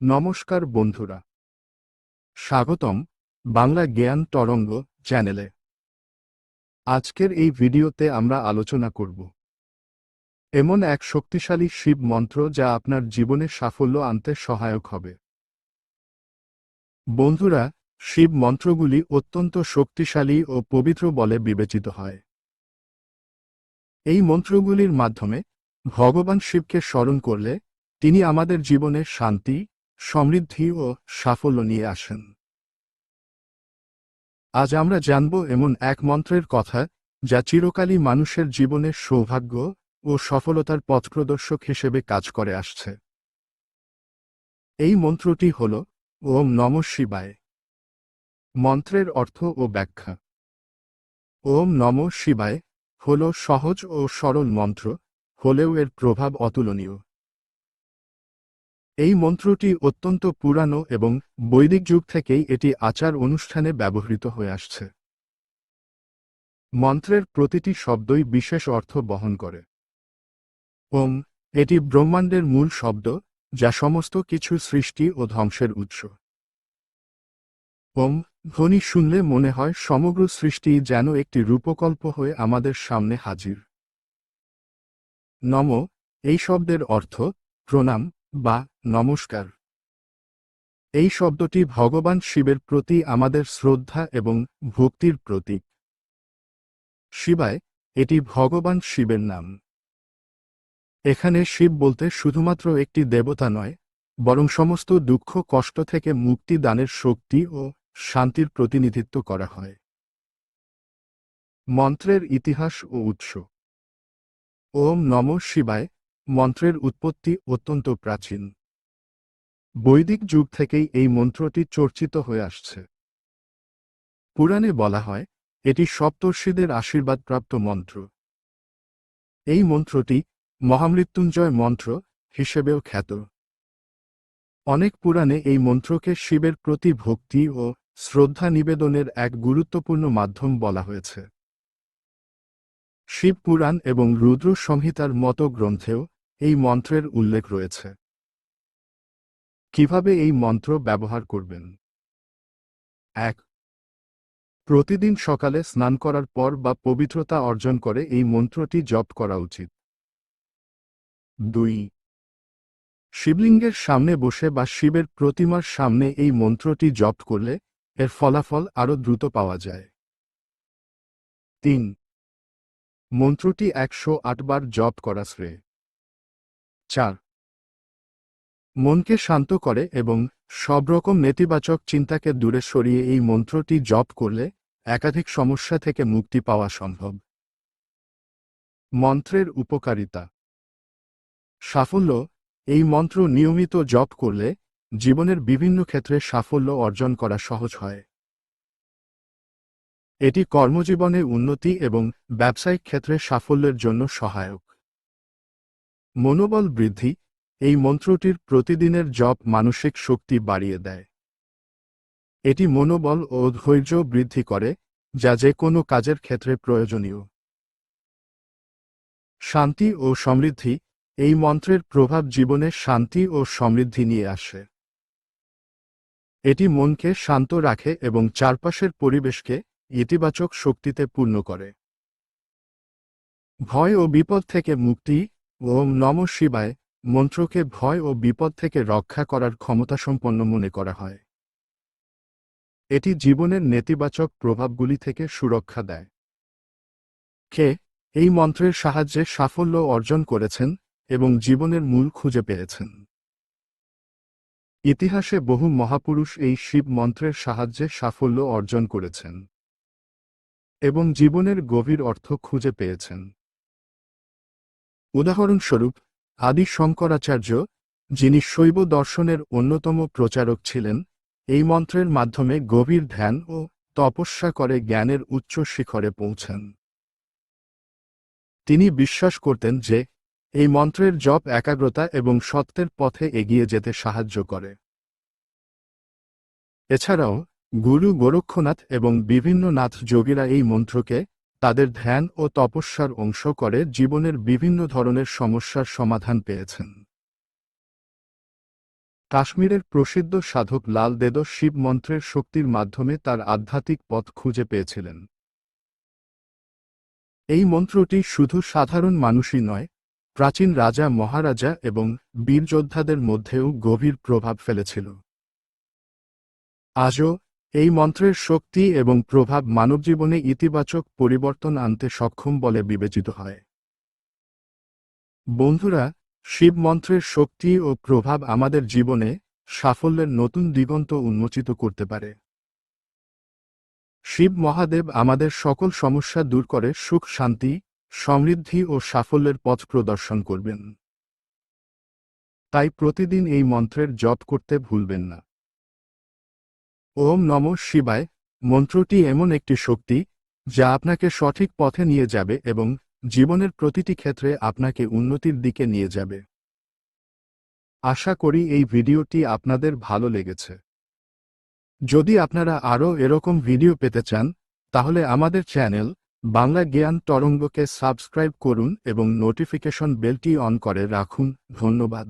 নমস্কার বন্ধুরা। স্বাগতম বাংলা জ্ঞান তরঙ্গ চ্যানেলে। আজকের এই ভিডিওতে আমরা আলোচনা করব। এমন এক শক্তিশালী শিব মন্ত্র যা আপনার জীবনে সাফল্য আনতে সহায়ক হবে। বন্ধুরা, শিব মন্ত্রগুলি অত্যন্ত শক্তিশালী ও পবিত্র বলে বিবেচিত হয়। এই মন্ত্রগুলির মাধ্যমে ভগবান শিবকে স্মরণ করলে তিনি আমাদের জীবনে শান্তি সমৃদ্ধি ও সাফল্য নিয়ে আসেন। আজ আমরা জানব এমন এক মন্ত্রের কথা, যা চিরকালই মানুষের জীবনে সৌভাগ্য ও সফলতার পথপ্রদর্শক হিসেবে কাজ করে আসছে। এই মন্ত্রটি হল, ওম নম শিবায়। মন্ত্রের অর্থ ও ব্যাখ্যা। ওম নম শিবায় হল সহজ ও সরল মন্ত্র, হলেও এর প্রভাব অতুলনীয়। এই মন্ত্রটি অত্যন্ত পুরানো এবং বৈদিক যুগ থেকেই এটি আচার অনুষ্ঠানে ব্যবহৃত হয়ে আসছে। মন্ত্রের প্রতিটি শব্দই বিশেষ অর্থ বহন করে। ওম, এটি ব্রহ্মাণ্ডের মূল শব্দ, যা সমস্ত কিছু সৃষ্টি ও ধ্বংসের উৎস। ওম, ধ্বনি শুনলে মনে হয় সমগ্র সৃষ্টি যেন একটি রূপকল্প হয়ে আমাদের সামনে হাজির। নম, এই শব্দের অর্থ প্রণাম বা নমস্কার। এই শব্দটি ভগবান শিবের প্রতি আমাদের শ্রদ্ধা এবং ভক্তির প্রতীক। শিবায়, এটি ভগবান শিবের নাম। এখানে শিব বলতে শুধুমাত্র একটি দেবতা নয়, বরং সমস্ত দুঃখ, কষ্ট থেকে মুক্তি দানের শক্তি ও শান্তির প্রতিনিধিত্ব করা হয়। মন্ত্রের ইতিহাস ও উৎস। ওম নম শিবায় মন্ত্রের উৎপত্তি অত্যন্ত প্রাচীন। বৈদিক যুগ থেকেই এই মন্ত্রটি চর্চিত হয়ে আসছে। পুরাণে বলা হয়, এটি সপ্তর্ষিদের আশীর্বাদপ্রাপ্ত মন্ত্র। এই মন্ত্রটি মহামৃত্যুঞ্জয় মন্ত্র হিসেবেও খ্যাত। অনেক পুরাণে এই মন্ত্রকে শিবের প্রতি ভক্তি ও শ্রদ্ধা নিবেদনের এক গুরুত্বপূর্ণ মাধ্যম বলা হয়েছে। শিব পুরাণ এবং রুদ্র সংহিতার মতো গ্রন্থেও এই মন্ত্রের উল্লেখ রয়েছে। কীভাবে এই মন্ত্র ব্যবহার করবেন? এক, প্রতিদিন সকালে স্নান করার পর বা পবিত্রতা অর্জন করে এই মন্ত্রটি জপ করা উচিত। দুই, শিবলিঙ্গের সামনে বসে বা শিবের প্রতিমার সামনে এই মন্ত্রটি জপ করলে এর ফলাফল আরও দ্রুত পাওয়া যায়। তিন, মন্ত্রটি একশো আটবার জপ করা শ্রেয়। চার। মনকে শান্ত করে এবং সব রকম নেতিবাচক চিন্তাকে দূরে সরিয়ে এই মন্ত্রটি জপ করলে একাধিক সমস্যা থেকে মুক্তি পাওয়া সম্ভব। মন্ত্রের উপকারিতা। সাফল্য, এই মন্ত্র নিয়মিত জপ করলে জীবনের বিভিন্ন ক্ষেত্রে সাফল্য অর্জন করা সহজ হয়। এটি কর্মজীবনে উন্নতি এবং ব্যবসায়িক ক্ষেত্রে সাফল্যের জন্য সহায়ক। মনোবল বৃদ্ধি, এই মন্ত্রটির প্রতিদিনের জপ মানসিক শক্তি বাড়িয়ে দেয়। এটি মনোবল ও ধৈর্য বৃদ্ধি করে, যা যে কোনো কাজের ক্ষেত্রে প্রয়োজনীয়। শান্তি ও সমৃদ্ধি, এই মন্ত্রের প্রভাব জীবনে শান্তি ও সমৃদ্ধি নিয়ে আসে। এটি মনকে শান্ত রাখে এবং চারপাশের পরিবেশকে ইতিবাচক শক্তিতে পূর্ণ করে। ভয় ও বিপদ থেকে মুক্তি ওম নম শিবায়, মন্ত্রকে ভয় ও বিপদ থেকে রক্ষা করার ক্ষমতাসম্পন্ন মনে করা হয়। এটি জীবনের নেতিবাচক প্রভাবগুলি থেকে সুরক্ষা দেয়। কে এই মন্ত্রের সাহায্যে সাফল্য অর্জন করেছেন এবং জীবনের মূল খুঁজে পেয়েছেন? ইতিহাসে বহু মহাপুরুষ এই শিব মন্ত্রের সাহায্যে সাফল্য অর্জন করেছেন এবং জীবনের গভীর অর্থ খুঁজে পেয়েছেন। উদাহরণস্বরূপ আদি শঙ্করাচার্য যিনি শৈব দর্শনের অন্যতম প্রচারক ছিলেন, এই মন্ত্রের মাধ্যমে গভীর ধ্যান ও তপস্যা করে জ্ঞানের উচ্চ শিখরে পৌঁছেন। তিনি বিশ্বাস করতেন যে, এই মন্ত্রের জপ একাগ্রতা এবং সত্যের পথে এগিয়ে যেতে সাহায্য করে। এছাড়াও, গুরু গোরক্ষনাথ এবং বিভিন্ন নাথ যোগীরা এই মন্ত্রকে তাদের ধ্যান ও তপস্যার অংশ করে জীবনের বিভিন্ন ধরনের সমস্যার সমাধান পেয়েছেন। কাশ্মীরের প্রসিদ্ধ সাধক লাল দেদ শিব মন্ত্রের শক্তির মাধ্যমে তার আধ্যাত্মিক পথ খুঁজে পেয়েছিলেন। এই মন্ত্রটি শুধু সাধারণ মানুষই নয়, প্রাচীন রাজা মহারাজা এবং বীরযোদ্ধাদের মধ্যেও গভীর প্রভাব ফেলেছিল। আজও এই মন্ত্রের শক্তি এবং প্রভাব মানবজীবনে ইতিবাচক পরিবর্তন আনতে সক্ষম বলে বিবেচিত হয়। বন্ধুরা, শিব মন্ত্রের শক্তি ও প্রভাব আমাদের জীবনে সাফল্যের নতুন দিগন্ত উন্মোচিত করতে পারে। শিব মহাদেব আমাদের সকল সমস্যা দূর করে সুখ, শান্তি, সমৃদ্ধি ও সাফল্যের পথ প্রদর্শন করবেন। তাই প্রতিদিন এই মন্ত্রের জপ করতে ভুলবেন না। ওম নম শিবায়। মন্ত্রটি এমন একটি শক্তি, যা আপনাকে সঠিক পথে নিয়ে যাবে এবং জীবনের প্রতিটি ক্ষেত্রে আপনাকে উন্নতির দিকে নিয়ে যাবে। আশা করি এই ভিডিওটি আপনাদের ভালো লেগেছে। যদি আপনারা আরও এরকম ভিডিও পেতে চান, তাহলে আমাদের চ্যানেল বাংলা জ্ঞান তরঙ্গকে সাবস্ক্রাইব করুন এবং নোটিফিকেশন বেলটি অন করে রাখুন। ধন্যবাদ।